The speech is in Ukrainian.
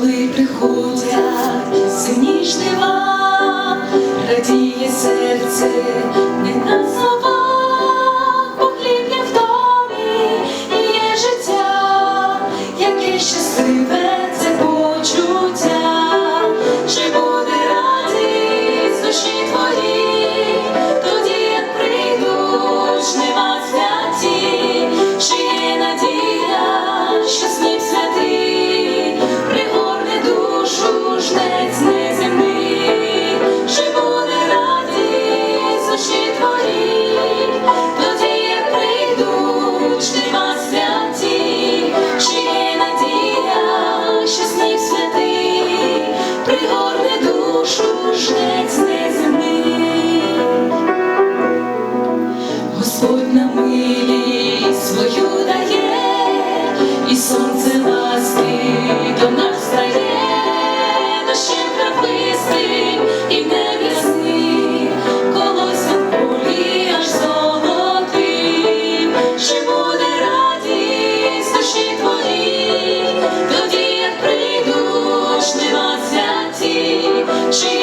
коли приходять сині жнива, радіє серце не назад. душу жнець неземний, Господь на милі. She